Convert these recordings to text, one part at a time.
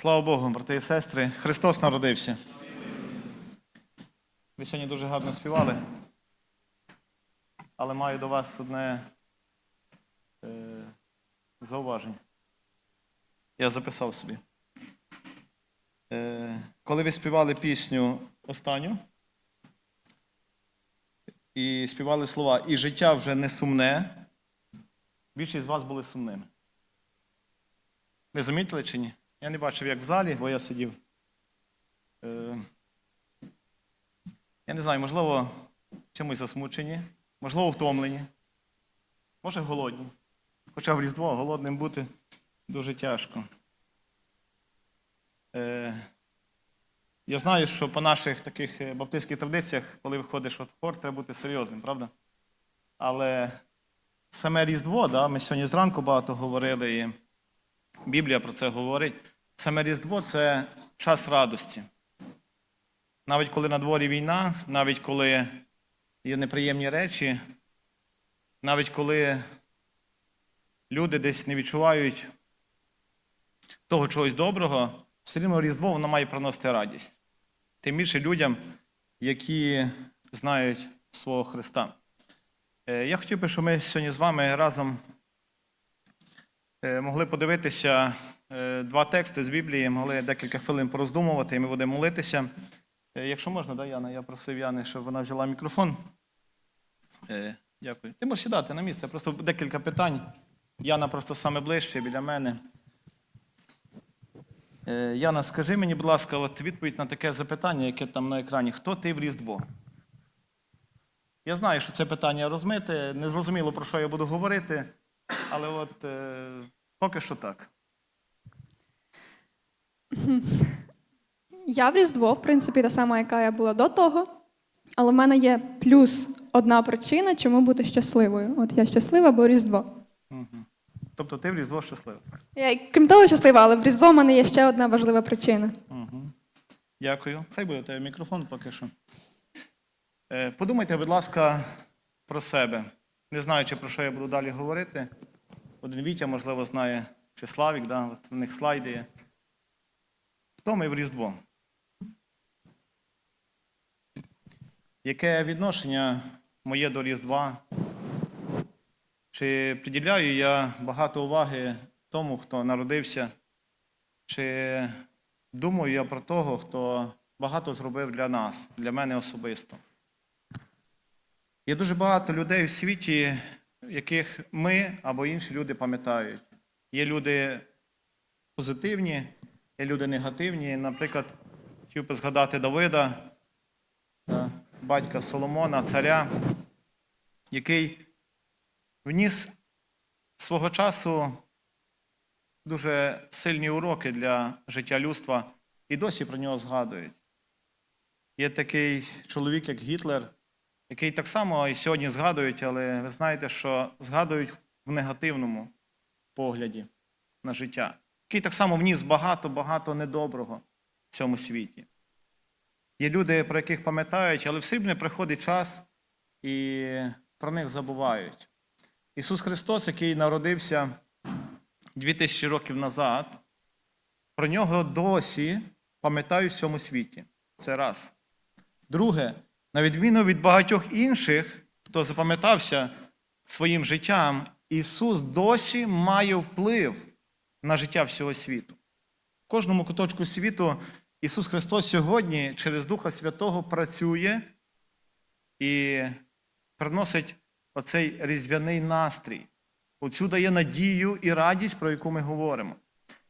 Слава Богу, брати і сестри, Христос народився. Ви сьогодні дуже гарно співали, але маю до вас одне е, зауваження. Я записав собі. Е, коли ви співали пісню останню і співали слова І життя вже не сумне, більшість з вас були сумними. Ви замітили чи ні? Я не бачив, як в залі, бо я сидів. Е, я не знаю, можливо, чимось засмучені, можливо, втомлені, може голодні. Хоча в Різдво голодним бути дуже тяжко. Е, я знаю, що по наших таких е, баптистських традиціях, коли виходиш в хор, треба бути серйозним, правда? Але саме Різдво, да, ми сьогодні зранку багато говорили, і Біблія про це говорить. Саме Різдво це час радості. Навіть коли на дворі війна, навіть коли є неприємні речі, навіть коли люди десь не відчувають того чогось доброго, все рівно Різдво воно має приносити радість. Тим більше людям, які знають свого Христа. Е, Я хотів би, щоб ми сьогодні з вами разом е, могли подивитися два тексти з Біблії, могли декілька хвилин пороздумувати, і ми будемо молитися. Е, Якщо можна, да, Яна, я просив Яни, щоб вона взяла мікрофон. Е, Дякую. Ти можеш сідати на місце, просто декілька питань. Яна просто саме ближче біля мене. Е, Яна, скажи мені, будь ласка, от відповідь на таке запитання, яке там на екрані. Хто ти в Різдво? Я знаю, що це питання розмите, незрозуміло, про що я буду говорити, але от е, поки що так. Я в Різдво, в принципі, та сама, яка я була до того. Але в мене є плюс одна причина, чому бути щасливою. От я щаслива, бо Різдво. Тобто ти в Різдво щасливий. Я, крім того, щаслива, але в Різдво в мене є ще одна важлива причина. Угу. Дякую. Хай буде у тебе мікрофон поки що. Е, Подумайте, будь ласка, про себе. Не знаю, чи про що я буду далі говорити. Один Вітя, можливо, знає, чи Славік, да? От в них слайди є. Хто ми в Різдво? Яке відношення моє до Різдва? Чи приділяю я багато уваги тому, хто народився? Чи думаю я про того, хто багато зробив для нас, для мене особисто? Є дуже багато людей в світі, яких ми або інші люди пам'ятають. Є люди позитивні, є люди негативні. Наприклад, хотів би згадати Давида, е, батька Соломона, царя, який вніс свого часу дуже сильні уроки для життя людства і досі про нього згадують. Є такий чоловік, як Гітлер, який так само і сьогодні згадують, але ви знаєте, що згадують в негативному погляді на життя, який так само вніс багато-багато недоброго в цьому світі. Є люди, про яких пам'ятають, але все рівно приходить час і про них забувають. Ісус Христос, який народився 2000 років назад, про нього досі пам'ятають в всьому світі. Це раз. Друге, на відміну від багатьох інших, хто запам'ятався своїм життям, Ісус досі має вплив на життя всього світу. В кожному куточку світу Ісус Христос сьогодні через Духа Святого працює і приносить оцей різдвяний настрій. Оцю дає надію і радість, про яку ми говоримо.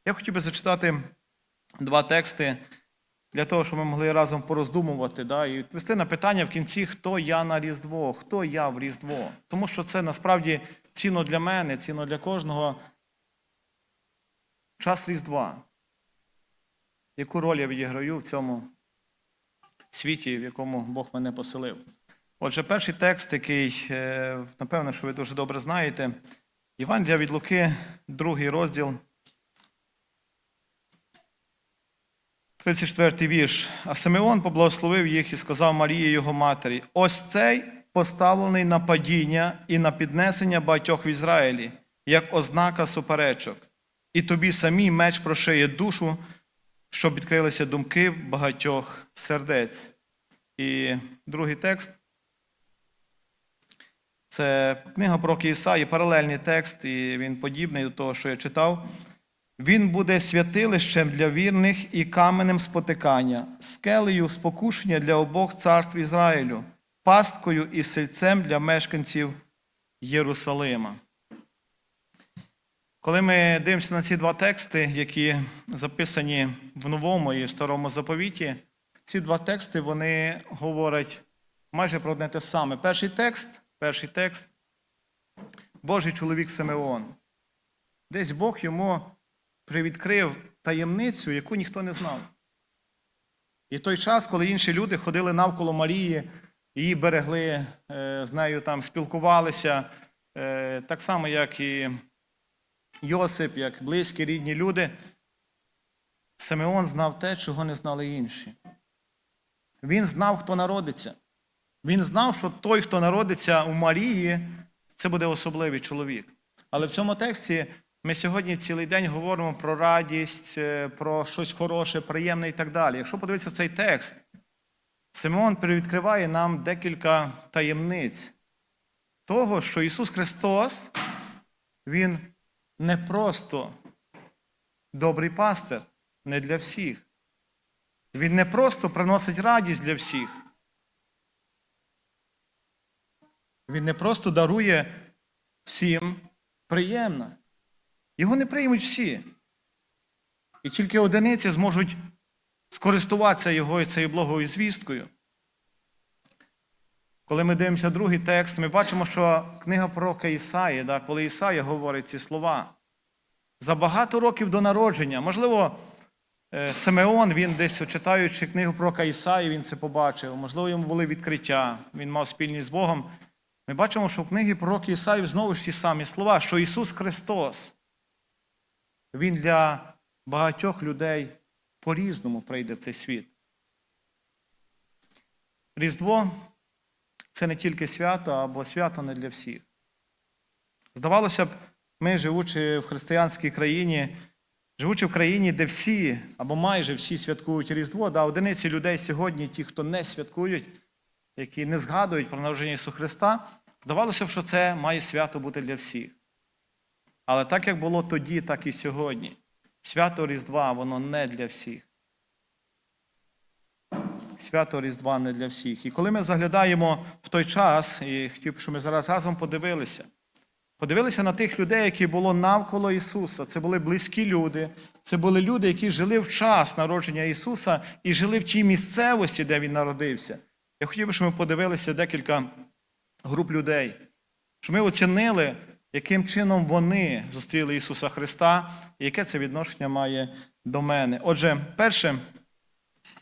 Я хотів би зачитати два тексти для того, щоб ми могли разом пороздумувати да, і відповісти на питання в кінці, хто я на Різдво, хто я в Різдво. Тому що це насправді цінно для мене, цінно для кожного. Час Різдва. Яку роль я відіграю в цьому світі, в якому Бог мене поселив? Отже, перший текст, який, е, напевно, що ви дуже добре знаєте, Євангелія від Луки, другий розділ, 34 вірш. А Симеон поблагословив їх і сказав Марії його матері: ось цей поставлений на падіння і на піднесення багатьох в Ізраїлі, як ознака суперечок. І тобі самій меч прошиє душу щоб відкрилися думки багатьох сердець. І другий текст це книга про Ісаї, паралельний текст, і він подібний до того, що я читав. Він буде святилищем для вірних і каменем спотикання, скелею спокушення для обох царств Ізраїлю, пасткою і сельцем для мешканців Єрусалима. Коли ми дивимося на ці два тексти, які записані в новому і в старому заповіті, ці два тексти вони говорять майже про одне те саме. Перший текст, перший текст Божий чоловік Симеон. Десь Бог йому привідкрив таємницю, яку ніхто не знав. І той час, коли інші люди ходили навколо Марії, її берегли, е, з нею там спілкувалися, е, так само, як і Йосип, як близькі рідні люди, Симеон знав те, чого не знали інші. Він знав, хто народиться. Він знав, що той, хто народиться у Марії, це буде особливий чоловік. Але в цьому тексті ми сьогодні цілий день говоримо про радість, е, про щось хороше, приємне і так далі. Якщо подивитися в цей текст, Симеон привідкриває нам декілька таємниць того, що Ісус Христос, Він не просто добрий пастир, не для всіх. Він не просто приносить радість для всіх. Він не просто дарує всім приємно. Його не приймуть всі. І тільки одиниці зможуть скористуватися його і цією благою звісткою. Коли ми дивимося другий текст, ми бачимо, що книга пророка Ісаї, да, коли Ісая говорить ці слова, за багато років до народження, можливо, е, Симеон, він десь читаючи книгу пророка Ісаї, він це побачив, можливо, йому були відкриття, він мав спільність з Богом. Ми бачимо, що в книгі пророка Ісаї знову ж ті самі слова, що Ісус Христос, Він для багатьох людей по-різному прийде в цей світ. Різдво це не тільки свято, або свято не для всіх. Здавалося б, ми, живучи в християнській країні, живучи в країні, де всі або майже всі святкують Різдво, да, одиниці людей сьогодні, ті, хто не святкують, які не згадують про народження Ісуса Христа, здавалося б, що це має свято бути для всіх. Але так як було тоді, так і сьогодні. Свято Різдва, воно не для всіх. Свято Різдва не для всіх. І коли ми заглядаємо в той час, і хотів, щоб ми зараз разом подивилися, подивилися на тих людей, які було навколо Ісуса. Це були близькі люди, це були люди, які жили в час народження Ісуса і жили в тій місцевості, де Він народився. Я хотів би, щоб ми подивилися декілька груп людей, щоб ми оцінили, яким чином вони зустріли Ісуса Христа і яке це відношення має до мене. Отже, перше,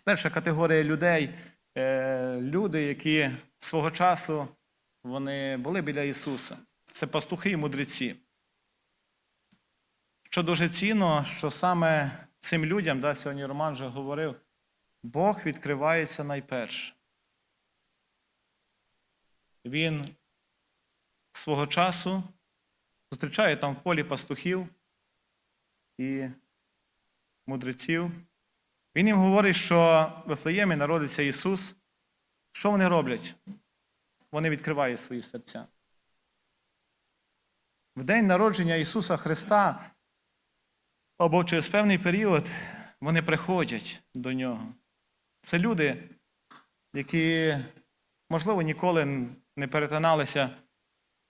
перша категорія людей е, люди, які свого часу вони були біля Ісуса. Це пастухи і мудреці. Що дуже цінно, що саме цим людям, да, сьогодні Роман вже говорив, Бог відкривається найперше. Він свого часу зустрічає там в полі пастухів і мудреців. Він їм говорить, що в Вифлеємі народиться Ісус. Що вони роблять? Вони відкривають свої серця. В день народження Ісуса Христа або через певний період вони приходять до Нього. Це люди, які, можливо, ніколи не перетиналися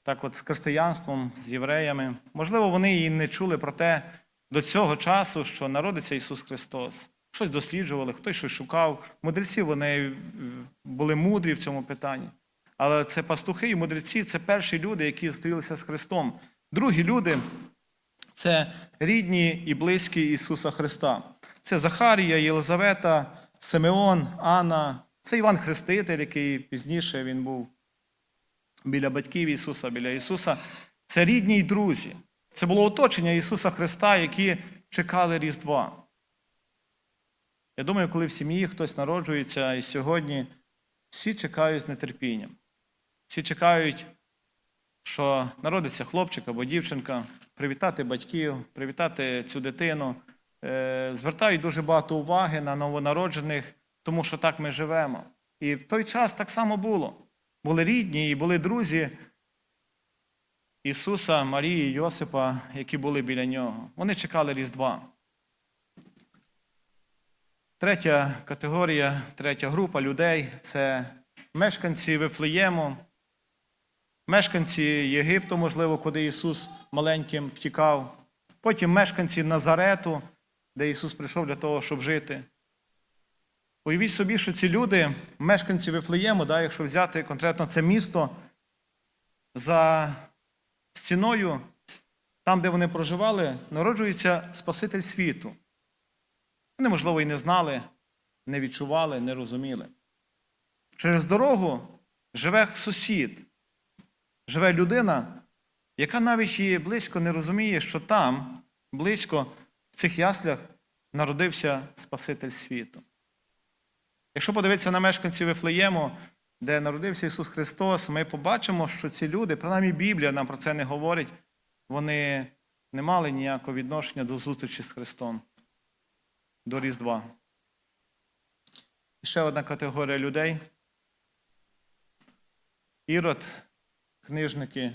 так от з християнством, з євреями. Можливо, вони і не чули про те до цього часу, що народиться Ісус Христос. Щось досліджували, хтось щось шукав. Мудреці вони е, були мудрі в цьому питанні. Але це пастухи і мудреці це перші люди, які зустрілися з Христом. Другі люди це рідні і близькі Ісуса Христа. Це Захарія, Єлизавета, Симеон, Анна. Це Іван Хреститель, який пізніше він був біля батьків Ісуса, біля Ісуса. Це рідні й друзі. Це було оточення Ісуса Христа, які чекали Різдва. Я думаю, коли в сім'ї хтось народжується, і сьогодні всі чекають з нетерпінням. Всі чекають, що народиться хлопчик або дівчинка, привітати батьків, привітати цю дитину, е, звертають дуже багато уваги на новонароджених, тому що так ми живемо. І в той час так само було. Були рідні і були друзі Ісуса, Марії, Йосипа, які були біля нього. Вони чекали Різдва. Третя категорія, третя група людей це мешканці Вифлеєму, мешканці Єгипту, можливо, куди Ісус маленьким втікав, потім мешканці Назарету, де Ісус прийшов для того, щоб жити. Уявіть собі, що ці люди, мешканці Вифлеєму, да, якщо взяти конкретно це місто, за стіною, там, де вони проживали, народжується Спаситель світу. Вони, можливо, і не знали, не відчували, не розуміли. Через дорогу живе сусід, живе людина, яка навіть і близько не розуміє, що там, близько, в цих яслях, народився Спаситель світу. Якщо подивитися на мешканців Вифлеєму, де народився Ісус Христос, ми побачимо, що ці люди, принаймні Біблія нам про це не говорить, вони не мали ніякого відношення до зустрічі з Христом, до Різдва. Ще одна категорія людей. Ірод, книжники,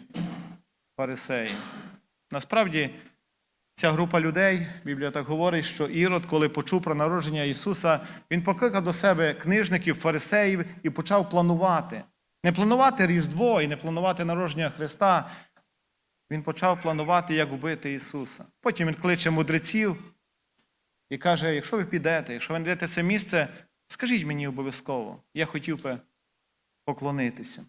фарисеї. Насправді, ця група людей, Біблія так говорить, що Ірод, коли почув про народження Ісуса, він покликав до себе книжників, фарисеїв і почав планувати. Не планувати Різдво і не планувати народження Христа. Він почав планувати, як вбити Ісуса. Потім він кличе мудреців і каже: якщо ви підете, якщо ви знайдете це місце, скажіть мені обов'язково. Я хотів би поклонитися.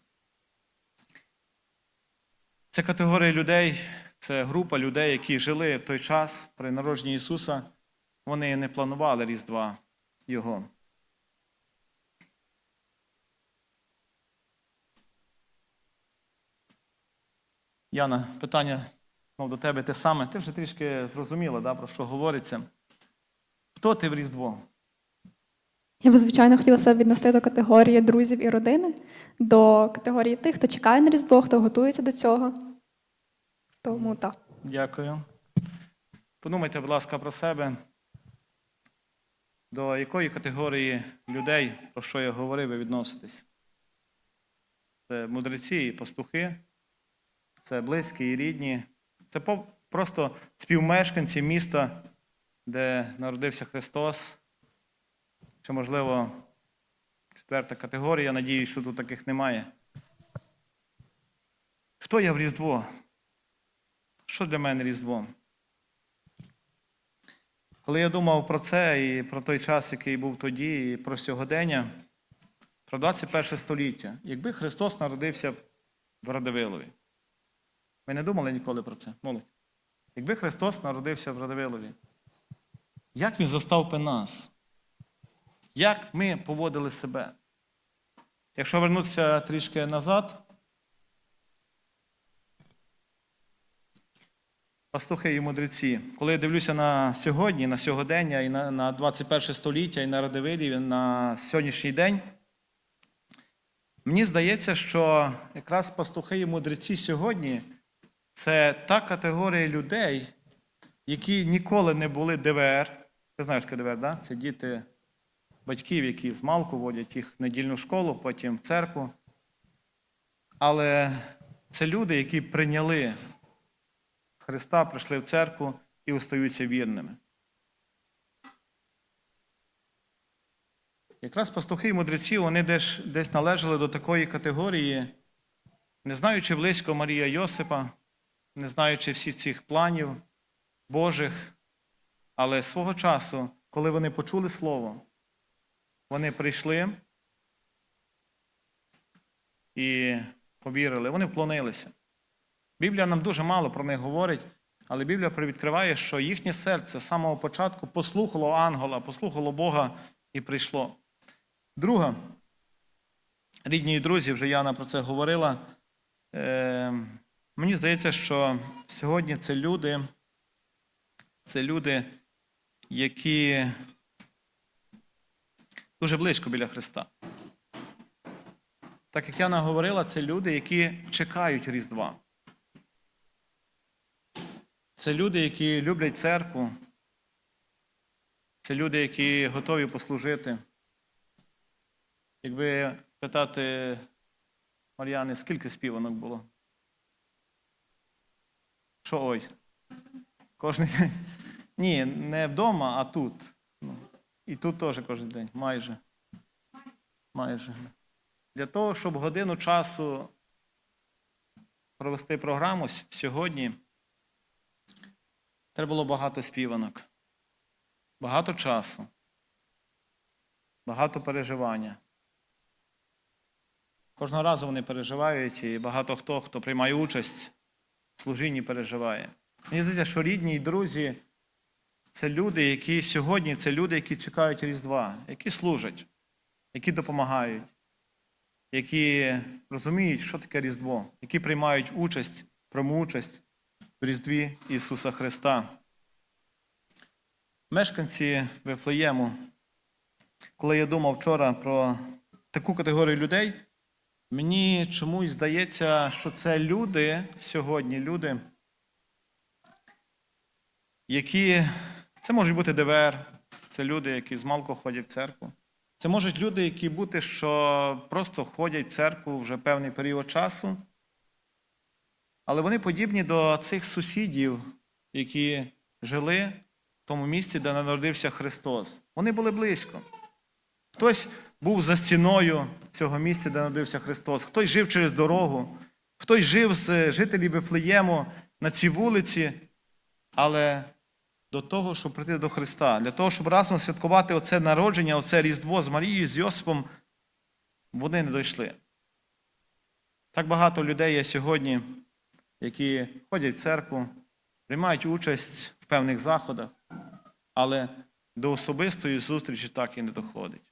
Це категорія людей, це група людей, які жили в той час при народженні Ісуса. Вони не планували Різдва Його. Яна, питання ну, до тебе те саме. Ти вже трішки зрозуміла, да, про що говориться. Хто ти в Різдво? Я би, звичайно, хотіла себе віднести до категорії друзів і родини, до категорії тих, хто чекає на Різдво, хто готується до цього. Тому так. Дякую. Подумайте, будь ласка, про себе. До якої категорії людей, про що я говорив, ви відноситесь? Це мудреці і пастухи, це близькі і рідні, це просто співмешканці міста, де народився Христос. Чи, можливо, четверта категорія, я надіюсь, що тут таких немає. Хто я в Різдво? Що для мене Різдво? Коли я думав про це і про той час, який був тоді, і про сьогодення, про 21 століття, якби Христос народився в Радивилові. Ви не думали ніколи про це? Молодь. Якби Христос народився в Радивилові, як Він застав би нас? Як ми поводили себе? Якщо вернутися трішки назад, Пастухи і мудреці. Коли я дивлюся на сьогодні, на сьогодення, і на, на 21 століття, і на Радивилів, і на сьогоднішній день, мені здається, що якраз пастухи і мудреці сьогодні це та категорія людей, які ніколи не були ДВР. Ти знаєш, таке да? Це діти батьків, які з малку водять їх в недільну школу, потім в церкву. Але це люди, які прийняли Христа, прийшли в церкву і остаються вірними. Якраз пастухи і мудреці, вони десь, десь належали до такої категорії, не знаючи близько Марія Йосипа, не знаючи всіх цих планів Божих, але свого часу, коли вони почули Слово, вони прийшли і повірили, вони вклонилися. Біблія нам дуже мало про них говорить, але Біблія привідкриває, що їхнє серце з самого початку послухало ангела, послухало Бога і прийшло. Друга, рідні і друзі, вже Яна про це говорила. Е, мені здається, що сьогодні це люди, це люди, які дуже близько біля Христа. Так як Яна говорила, це люди, які чекають Різдва. Це люди, які люблять церкву, Це люди, які готові послужити. Якби питати Мар'яни, скільки співанок було? Що ой? Кожен день? Ні, не вдома, а тут. Ну, і тут теж кожен день, майже. Майже. Для того, щоб годину часу провести програму сьогодні, треба було багато співанок, багато часу, багато переживання. Кожного разу вони переживають, і багато хто, хто приймає участь в служінні, переживає. Мені здається, що рідні і друзі це люди, які сьогодні це люди, які чекають Різдва, які служать, які допомагають, які розуміють, що таке Різдво, які приймають участь, пряму участь в Різдві Ісуса Христа. Мешканці Вифлеєму, коли я думав вчора про таку категорію людей, мені чомусь здається, що це люди сьогодні, люди, які це можуть бути ДВР, це люди, які змалку ходять в церкву. Це можуть люди, які бути, що просто ходять в церкву вже певний період часу. Але вони подібні до цих сусідів, які жили в тому місці, де народився Христос. Вони були близько. Хтось був за стіною цього місця, де народився Христос, хтось жив через дорогу, хтось жив з жителів Вифлеєму на цій вулиці, але до того, щоб прийти до Христа, для того, щоб разом святкувати оце народження, оце Різдво з Марією, з Йосипом, вони не дійшли. Так багато людей є сьогодні, які ходять в церкву, приймають участь в певних заходах, але до особистої зустрічі так і не доходить.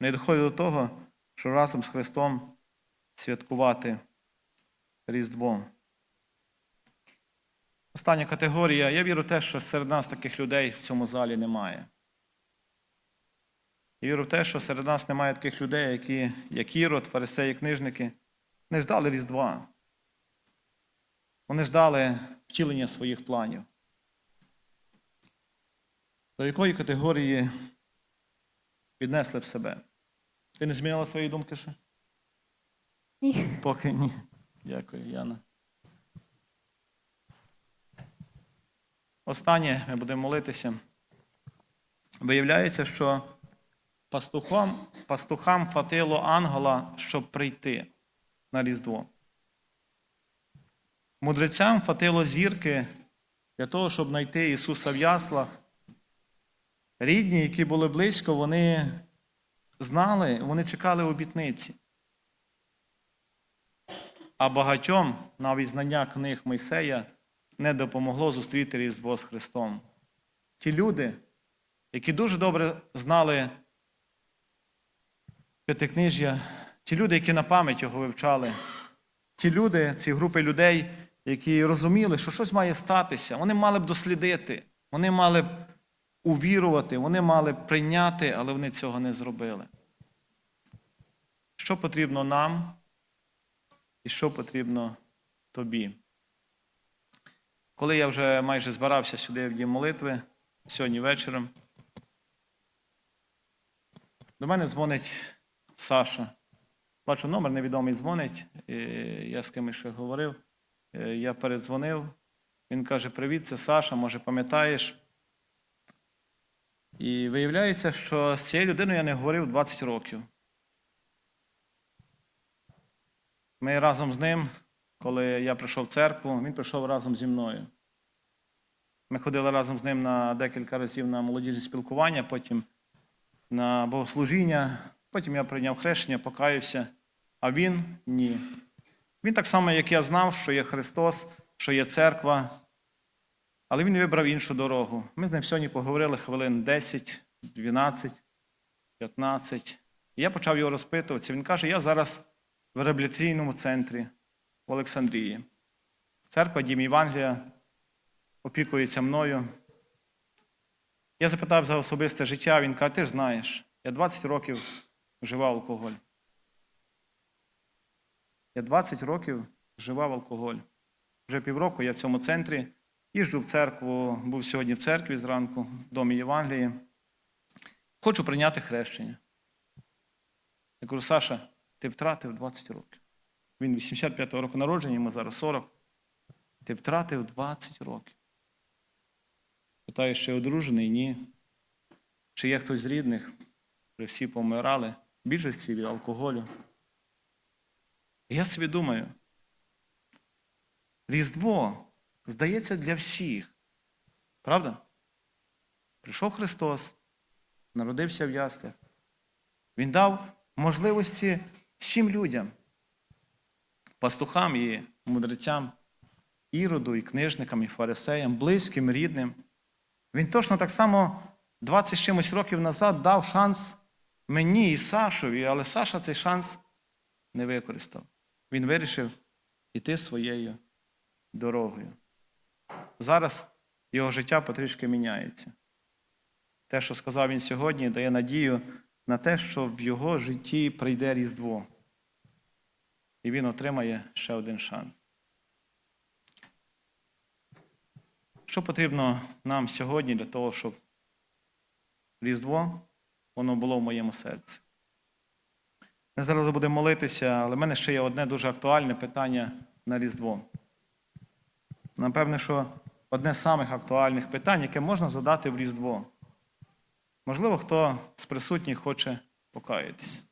Не доходить до того, що разом з Христом святкувати Різдво. Остання категорія. Я вірю в те, що серед нас таких людей в цьому залі немає. Я вірю в те, що серед нас немає таких людей, які, як Ірод, фарисеї, книжники, не ждали Різдва. Вони ждали втілення своїх планів. До якої категорії віднесли б себе? Ти не змінила свої думки ще? Ні. Поки ні. Дякую, Яна. Останнє ми будемо молитися. Виявляється, що пастухам, пастухам хватило ангела, щоб прийти на Різдво. Мудрецям хватило зірки для того, щоб знайти Ісуса в яслах. Рідні, які були близько, вони знали, вони чекали обітниці. А багатьом навіть знання книг Мойсея не допомогло зустріти Різдво з Христом. Ті люди, які дуже добре знали п'ятикнижжя, ті люди, які на пам'ять його вивчали, ті люди, ці групи людей, які розуміли, що щось має статися, вони мали б дослідити, вони мали б увірувати, вони мали б прийняти, але вони цього не зробили. Що потрібно нам? і що потрібно тобі. Коли я вже майже збирався сюди в дім молитви, сьогодні вечором, до мене дзвонить Саша. Бачу, номер невідомий дзвонить. Я з кимось ще говорив. Е, Я передзвонив. Він каже: Привіт, це Саша, може, пам'ятаєш. І виявляється, що з цією людиною я не говорив 20 років. Ми разом з ним, коли я прийшов в церкву, він прийшов разом зі мною. Ми ходили разом з ним на декілька разів на молодіжне спілкування, потім на богослужіння, потім я прийняв хрещення, покаявся, а він ні. Він так само, як я знав, що є Христос, що є церква, але він вибрав іншу дорогу. Ми з ним сьогодні поговорили хвилин 10, 12, 15. І я почав його розпитуватися. Він каже, я зараз в реабілітаційному центрі в Олександрії. Церква Дім Євангелія опікується мною. Я запитав за особисте життя, він каже, ти ж знаєш, я 20 років вживав алкоголь. Я 20 років вживав алкоголь. Вже півроку я в цьому центрі, Їжджу в церкву, був сьогодні в церкві зранку, в домі Євангелії. Хочу прийняти хрещення. Я кажу, Саша, ти втратив 20 років. Він 85-го року народження, йому зараз 40. Ти втратив 20 років. Питаю, чи одружений? Ні. Чи є хтось з рідних? Вже всі помирали. Більшості від алкоголю. Я собі думаю, Різдво здається для всіх. Правда? Прийшов Христос, народився в яслях. Він дав можливості всім людям, пастухам і мудрецям, іроду, і книжникам, і фарисеям, близьким, рідним. Він точно так само 20 з чимось років назад дав шанс мені і Сашові, але Саша цей шанс не використав. Він вирішив іти своєю дорогою. Зараз його життя потрішки міняється. Те, що сказав він сьогодні, дає надію на те, що в його житті прийде Різдво. І він отримає ще один шанс. Що потрібно нам сьогодні для того, щоб Різдво воно було в моєму серці? Ми зараз будемо молитися, але в мене ще є одне дуже актуальне питання на Різдво. Напевне, що одне з самих актуальних питань, яке можна задати в Різдво. Можливо, хто з присутніх хоче покаятись.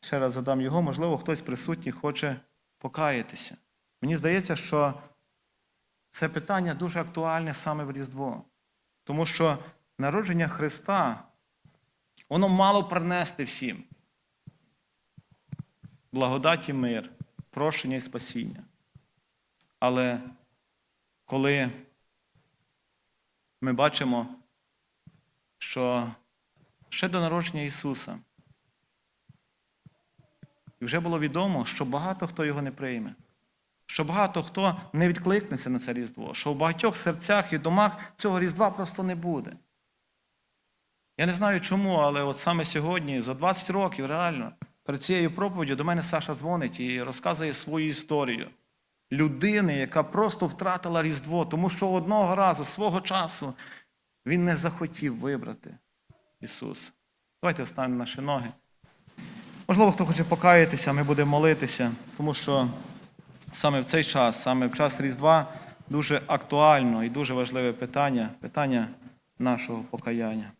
Ще раз задам його, можливо, хтось з присутніх хоче покаятися. Мені здається, що це питання дуже актуальне саме в Різдво. Тому що народження Христа, воно мало принести всім. Благодать і мир, прощення і спасіння. Але коли ми бачимо, що ще до народження Ісуса, і вже було відомо, що багато хто його не прийме, що багато хто не відкликнеться на це Різдво, що в багатьох серцях і домах цього Різдва просто не буде. Я не знаю чому, але от саме сьогодні, за 20 років, реально, перед цією проповіддю до мене Саша дзвонить і розказує свою історію людини, яка просто втратила Різдво, тому що одного разу свого часу він не захотів вибрати Ісуса. Давайте встанемо наші ноги. Можливо, хто хоче покаятися, ми будемо молитися, тому що саме в цей час, саме в час Різдва, дуже актуально і дуже важливе питання питання нашого покаяння.